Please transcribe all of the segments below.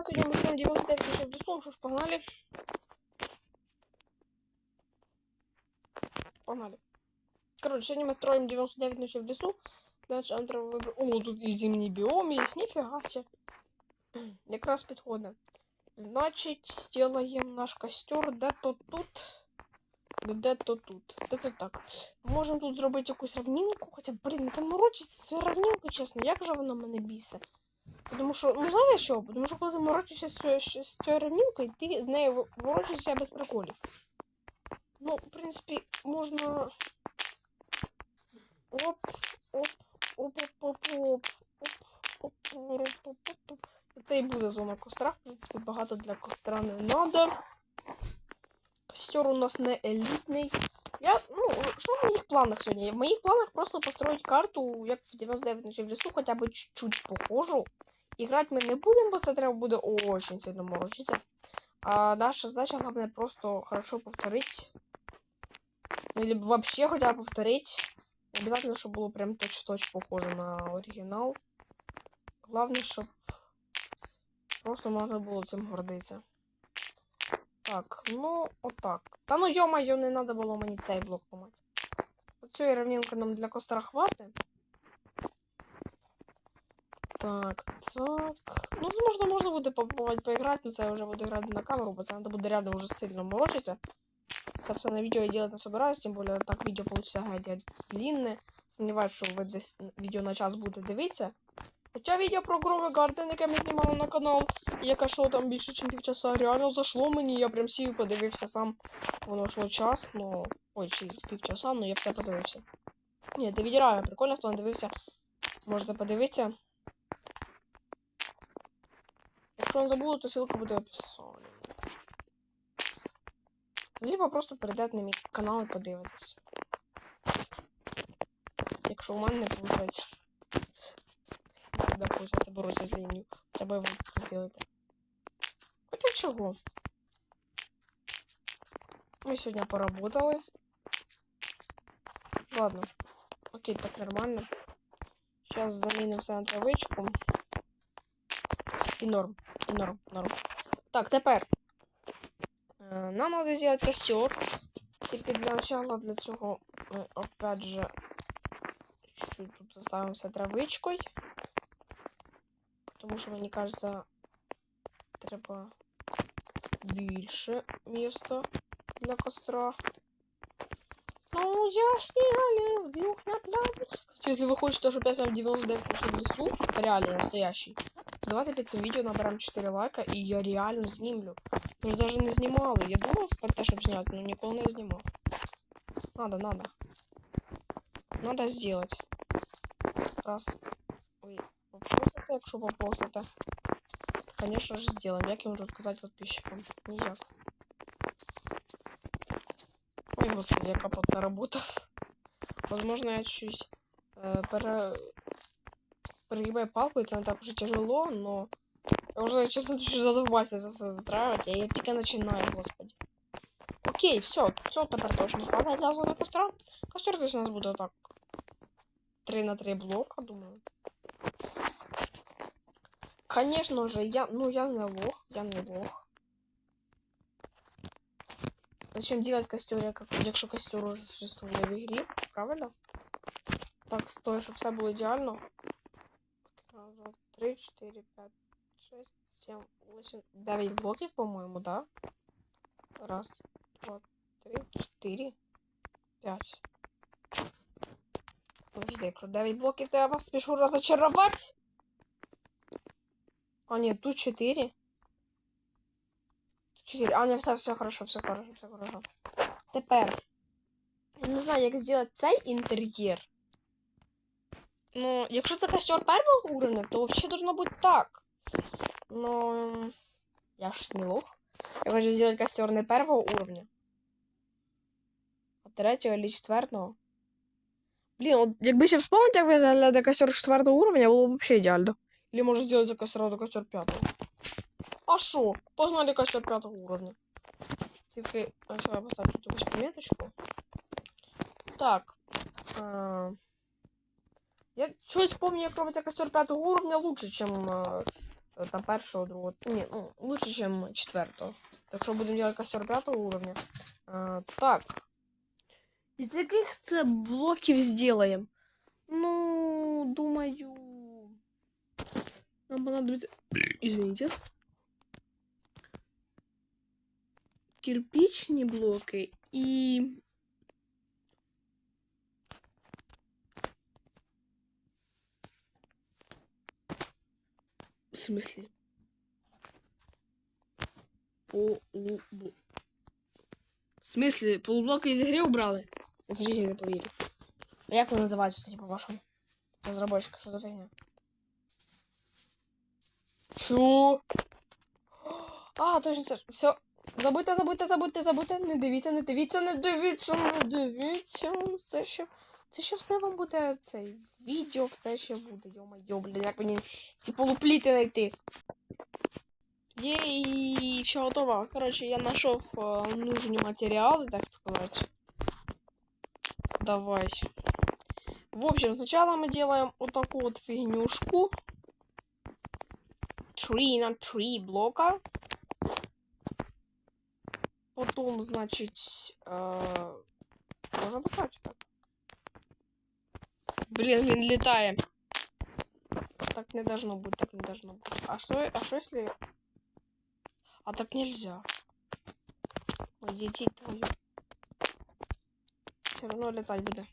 Да, сегодня мы строим 99 тысяч в лесу, что ж, погнали. Погнали. Короче, сегодня мы строим 99 ночей в лесу. Значит, нам треба вибрати... О, тут і зимній біом є, ніфіга себе. Якраз підходить. Значить, сделаем наш костер де-то тут. Де-то тут. Де-то так. Можемо тут зробити якусь равнинку, хоча, блін, це морочиться цю равнинку, чесно, як же воно мене бісить. Тому що, ну знаєте що? Тому що коли ти морочишся з цією- цією ти з нею ворочишся без приколів. Ну, в принципі, можна. Оп, оп, оп, оп, оп, оп, оп, оп, оп. Це і буде зона костра. В принципі, багато для костра не надо. Костер у нас не елітний. Я, ну, що в моїх планах сьогодні? В моїх планах просто построить карту, як в 99 ночей в лісу, хоча б чуть-чуть похожу. Іграти ми не будемо, бо це треба буде очень сильно морочитися. А наша задача, главное, просто хорошо повторить. Ну, или вообще хотя бы повторить. Не Обязательно, чтобы было прям точь-в-точь похоже на оригинал. Главное, чтобы просто можно было цим гордитися. Так, ну, отак. Та ну йо-моє, не треба було мені цей блок ламати. Оцю рівнинку нам для костра хватить. Так, так. Ну, можна, можна буде попробувати поіграти, але це я вже буду грати на камеру, бо це треба буде реально вже сильно морочитися. Це все на відео я делать не собираюсь, тим більше так відео получится геть длинне. Сумніваюсь, що ви десь відео на час будете дивитися. Хоча відео про Грове Гарден, яке ми знімали на канал, яке йшло там більше, ніж півчаса, реально зайшло мені, я прям сів подивився сам. Воно йшло час, ну. Ой, чи півчаса, ну я все подивився. Ні, це відео прикольно, хто не дивився. Можете подивитися. Якщо не забули, то ссылка буде в описанні. Либо просто перейдете на мій канал і подивитесь. Якщо у мене не завжди виходить боротися з лінією. Треба ви це. Хоча чого? Ми сьогодні поработали. Ладно. Окей, так нормально. Сейчас замінимо все на травичку. І норм. Норм, норм. Так, тепер. Е, Нам надо сделать костер. Тільки для начала для цього ми опять же чуть-чуть тут заставимося травичкою. Тому що мені кажется, треба більше міста для костра. Ну, я сняли вдруг на. Кстати, если вы хотите, чтобы я сам 99 пошел в лесу, реально настоящий, то давайте під цим відео наберемо 4 лайка, і я реально знімлю. Ми ж даже не знімали. Я думав про те, щоб зняти, но ніколи не знімав. Надо, надо. Надо сделать. Раз. Ой, попросите, якщо попросите. Конечно же, сделаем. Як я можу сказати подписчикам? Ніяк. Ой, господи, яка плотна робота. Возможно, я чуть э, пере... перегибаю палку, і це не так уже тяжело, но... Я уже, честно, чуть задовбався це все застраивать, а я тільки починаю, господи. Окей, все, все тепер точно хватає для зони костра. Костер десь у нас буде так. 3 на 3 блока, думаю. Конечно же, я, ну я не лох, я не лох. Зачем делать костер, як, якщо костер уже существує в ігрі, правильно? Так, стой, щоб все було ідеально. Раз, два, три, чотири, п'ять, шесть, сім, восемь, дев'ять блоків, по-моєму, да? Раз, два, три, чотири, п'ять. Подожди, якщо 9 блоків, то я вас спішу розочарувати. А, ні, тут 4. Тут 4. А, ні, все, все хорошо, все хорошо, все хорошо. Тепер. Я не знаю, як зробити цей інтер'єр. Ну, якщо це костер першого уровня, то взагалі должно бути так. Но я ж не лох. Я хочу зробити костер не першого уровня. А третього или четвертого. Блін, от якби ще вспомнити, як виглядає костер четвертого уровня, було б взагалі ідеально. Или зробити костер до костер п'ятого. А шо? Погнали костер п'ятого уровня. Тільки, а що я поставлю тут якусь пометочку. Так. А... Я щось пам'ятаю, як робиться костер п'ятого уровня лучше, чем а, Е, Там першого, другого. Ні, ну, лучше, ніж четвертого. Так що будемо робити костер п'ятого уровня. А, так. Із яких це блоків зробимо? Ну, думаю. Нам понадобится... Извините. Кирпичные блоки и... смысле? Полублок. В смысле? Полублоки из игры убрали? Я в жизни не поверю. А як вони називаються, тоді, по-вашому? Розробочка, що за фігня? Чу? А, точно, це ж- все. Забудьте, забудьте, забудьте, забудьте. Не дивіться, не дивіться, не дивіться, не дивіться. Це ще, це ще все вам буде цей відео, все ще буде. Йо-майо, блін, як мені ці полупліти знайти. Єй, все готово. Короче, я нашел э, нужные материалы, так сказать. Давай. В общем, сначала мы делаем вот такую вот фигнюшку. 3 на 3 блока. Потом, значит, э, можно поставить вот так. Блин, блин, летаем. Так не должно быть, так не должно быть. А что, а что если... А так нельзя. Ой, дети твою. Все равно летать буде.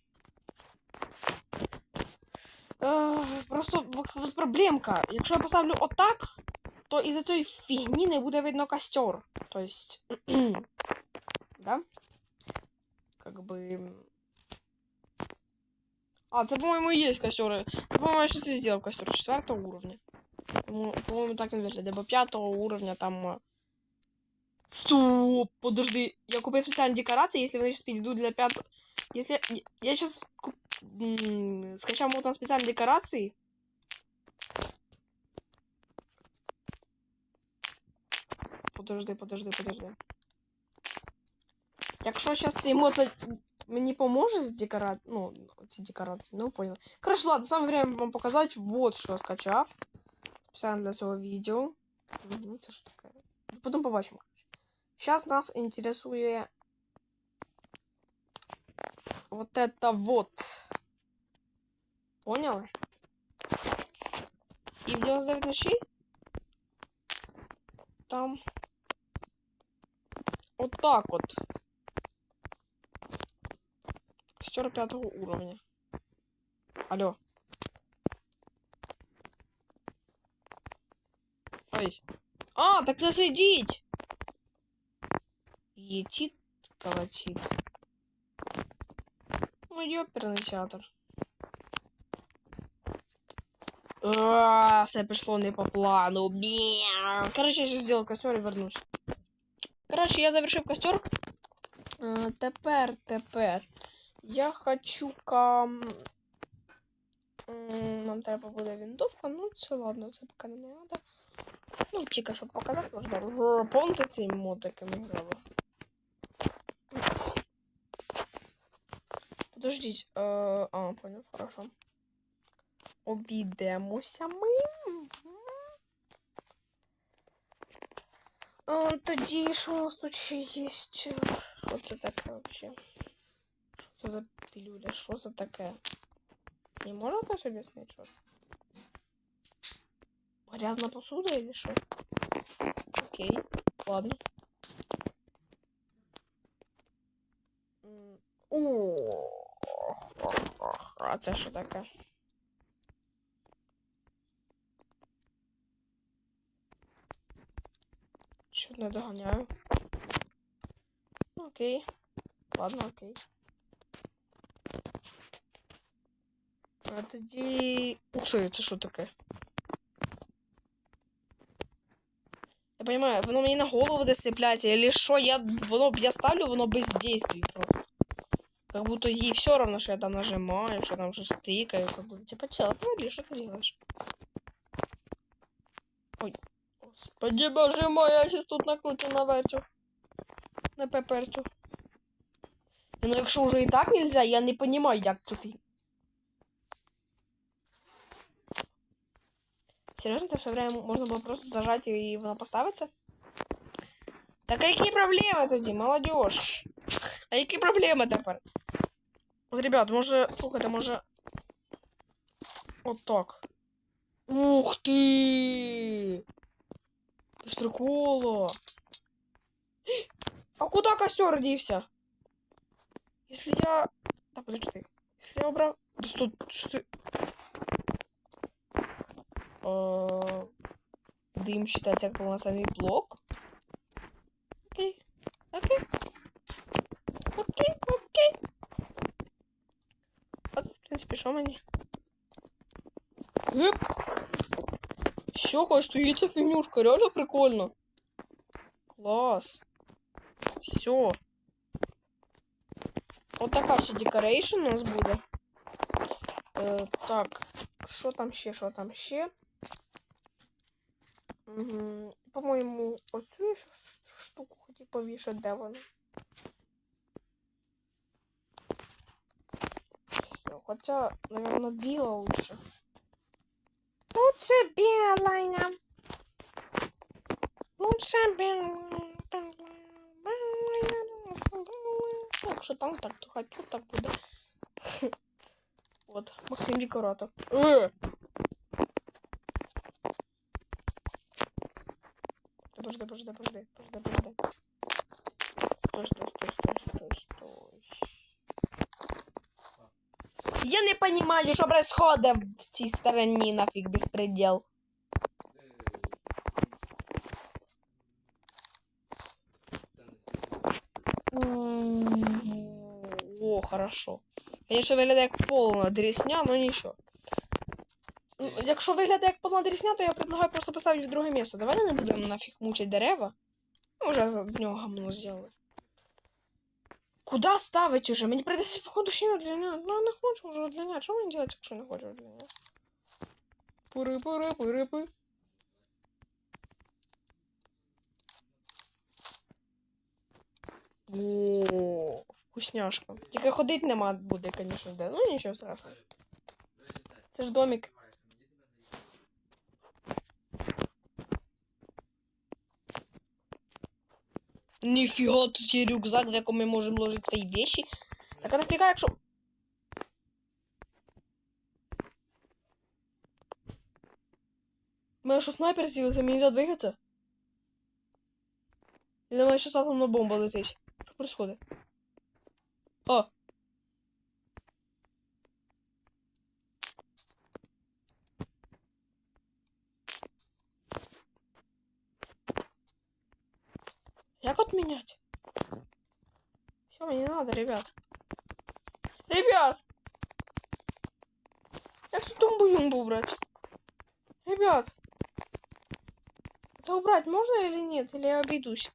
Е, просто в- в- проблемка. Якщо я поставлю отак, то із-за цієї фігні не буде видно костер. То есть. да? Как бы. А, це, по-моєму, і є костер. Це, по-моєму, я щось і зробив костер четвертого уровня. По-моєму, по-моєму, так він виглядає, бо п'ятого уровня там. е, Стоп, подожди. Я купив спеціальні декорації, якщо вони зараз підійдуть для п'ятого. Если я- я сейчас куп... м, скачав мод на спеціальні декорації. Подожди, подожди, подожди. Якщо зараз цей мод на- мені поможе з декора... Ну, ці декорації, ну понял. Короче, ладно, саме время вам показати, вот що я скачав. Спеціально для цього відео. Ну, це що таке? Потім побачимо, короче. Сейчас нас интересует вот это вот. Поняли? И в 99 ночей там вот так вот. Костер пятого уровня. Алло. Ой. А, так засидіть! Етит колотит. Ну, ёперный театр. А, все пішло не по плану. Короче, я сейчас сделал костер и вернусь. Короче, я завершив костер. Е, Тепер, тепер. Я хочу кам. Нам треба буде винтовка, ну це ладно, це поки не треба. Ну, тільки щоб показати, можна помните цей мод, який грали. Подождіть. Е, а, понял, хорошо. Обійдемося ми. А, тоді, що у нас тут ще є? Що це таке вообще? Це за пілюля? Що це таке? Не може хтось об'яснити, що це? Грязна посуда или що? Окей, ладно. О, а це що таке? Що не доганяю? Ну, Окей. Ладно, окей. А тоді. Ух, це це що таке? Я понимаю, воно мені на голову десь или що, я воно я ставлю, воно без действий просто. Как будто ей все равно, что я там нажимаю, что там что тыкаю, как будто типа чел, ну что ты делаешь? Ой, господи боже мой, я сейчас тут накручу наверчу. На пепертю. Ну якщо вже і так нельзя, я не понимаю, як цю фігню. Серйозно, це все время можна було просто зажати і воно поставиться? Так а які проблеми тоді, молодіж? А які проблеми тепер? От, ребят, може, слухайте, може. От так. Ух ти! Без приколу. А куда костер дівся? Если я... Так, подожди. Если я убрал... Да что, что ты... Э, Дым считать как полноценный блок? Окей. Окей. Окей, окей. А тут, в принципі, що мені? Гип. Все, хай стоїть ця фігнюшка, реально прикольно. Клас. Все. От така ще декорейшн у нас буде. Е, так, що там ще, що там ще? Угу. По-моєму, оцю штуку хотів повішати, де вона? Хоча, наверное, біла лучше. Лучше біла. Лучше біла. Ну, Якщо там так, то тут так буде. От, Максим декоратор. Е! Подожди, подожди, подожди, подожди, подожди. Стой, стой, стой, стой, стой, стой. Я не понимаю, что происходит в цій стороні, нафиг беспредел. М, О, хорошо. Конечно, виглядає як повна дрісня, но нічого. Якщо виглядає як повна дрісня, то я предлагаю просто поставити в друге місце. Давайте не будемо нафіг мучити дерева. Ми вже з, нього гамно зробили. Куда ставить уже? Мені прийдеться, походу, ще длиня. Ну, я не хочу вже длиня. Що мені робити, якщо не хочу длиня? пури пури пури пури О, вкусняшка. Тільки ходити нема буде, звісно, де. Ну нічого страшного. Це ж домик. Ніфіга, тут є рюкзак, в якому ми можемо ложити свої вещи. Так а нафіга, якщо. Мене що снайпер з'явився, мені не двигатися? Или на мене щас атомна бомба летить? Що происходит? О! Як отменять? Все, мне не надо, ребят. Ребят! Як тут тумбу-юмбу убрать? Ребят! Это убрать можно или нет? Или я обойдусь?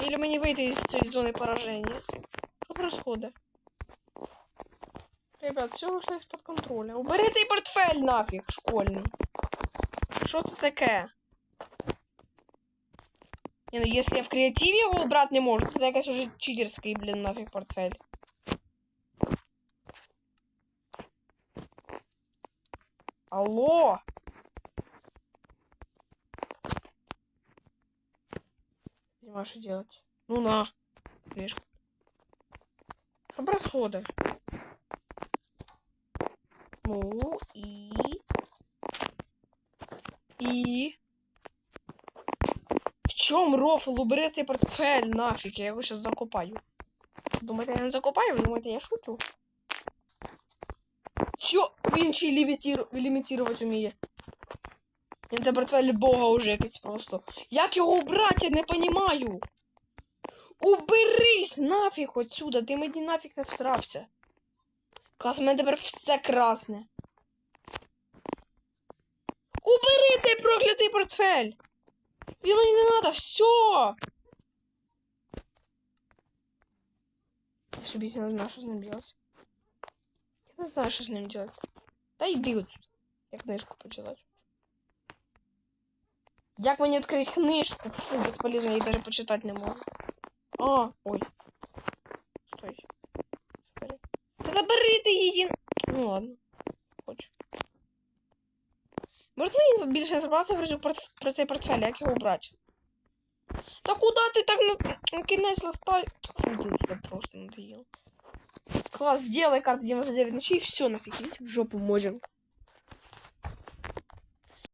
Или мне выйти из той зоны поражения? Что происходит? Ребят, все вышло из-под контроля. Убери цей портфель нафиг, школьный. Что это такое? Не, ну если я в креативе его убрать не можу, то це якась уже читерський, блин, нафиг портфель. Алло! Не понимаю, что делать. Ну на. Книжку. Что происходит? Ну и... И... В чем рофл? Убери цей портфель нафиг, я его сейчас закопаю. Думаєте, я не закопаю? Ви думаєте, я шучу? Що? Він ще лімітірувати вміє. Він це портфель бога уже якийсь просто. Як його убрати, я не понімаю. Уберись нафіг отсюда, ти мені нафіг не всрався. Клас, у мене тепер все красне. Убери цей проклятий портфель! Він не надо, все! Зашибись, я не знаю, що з ним делать. Я не знаю, що з ним делать. Та йди отсюда. Я книжку почитати. Як мені відкрити книжку? Фу, безполезно, я даже почитати не можу. А, ой. Стой. Забери. Забери ти її. Ну ладно. Може мені більше інформації про, цей портфель, як його брати? Та куди ти так на, кінець листай? Фу, ти просто надоел. Класс, сделай карту 99 ночей, все нафиг, в жопу можем.